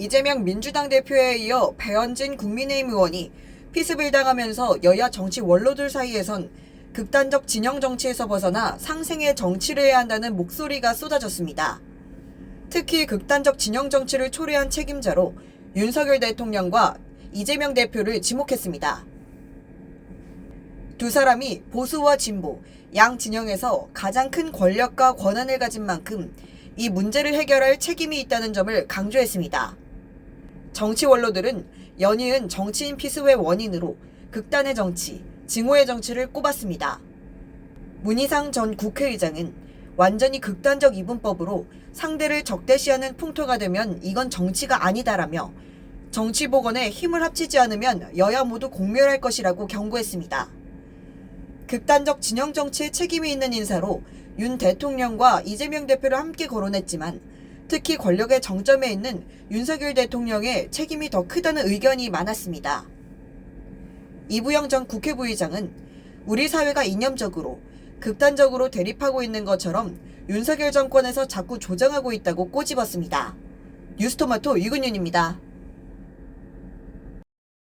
이재명 민주당 대표에 이어 배현진 국민의힘 의원이 피습을 당하면서 여야 정치 원로들 사이에선 극단적 진영 정치에서 벗어나 상생의 정치를 해야 한다는 목소리가 쏟아졌습니다. 특히 극단적 진영 정치를 초래한 책임자로 윤석열 대통령과 이재명 대표를 지목했습니다. 두 사람이 보수와 진보, 양 진영에서 가장 큰 권력과 권한을 가진 만큼 이 문제를 해결할 책임이 있다는 점을 강조했습니다. 정치 원로들은 연이은 정치인 피습의 원인으로 극단의 정치, 증오의 정치를 꼽았습니다. 문희상 전 국회의장은 완전히 극단적 이분법으로 상대를 적대시하는 풍토가 되면 이건 정치가 아니다라며 정치 복원에 힘을 합치지 않으면 여야 모두 공멸할 것이라고 경고했습니다. 극단적 진영 정치에 책임이 있는 인사로 윤 대통령과 이재명 대표를 함께 거론했지만 특히 권력의 정점에 있는 윤석열 대통령의 책임이 더 크다는 의견이 많았습니다. 이부영 전 국회 부의장은 우리 사회가 이념적으로 극단적으로 대립하고 있는 것처럼 윤석열 정권에서 자꾸 조장하고 있다고 꼬집었습니다. 뉴스토마토 유근윤입니다.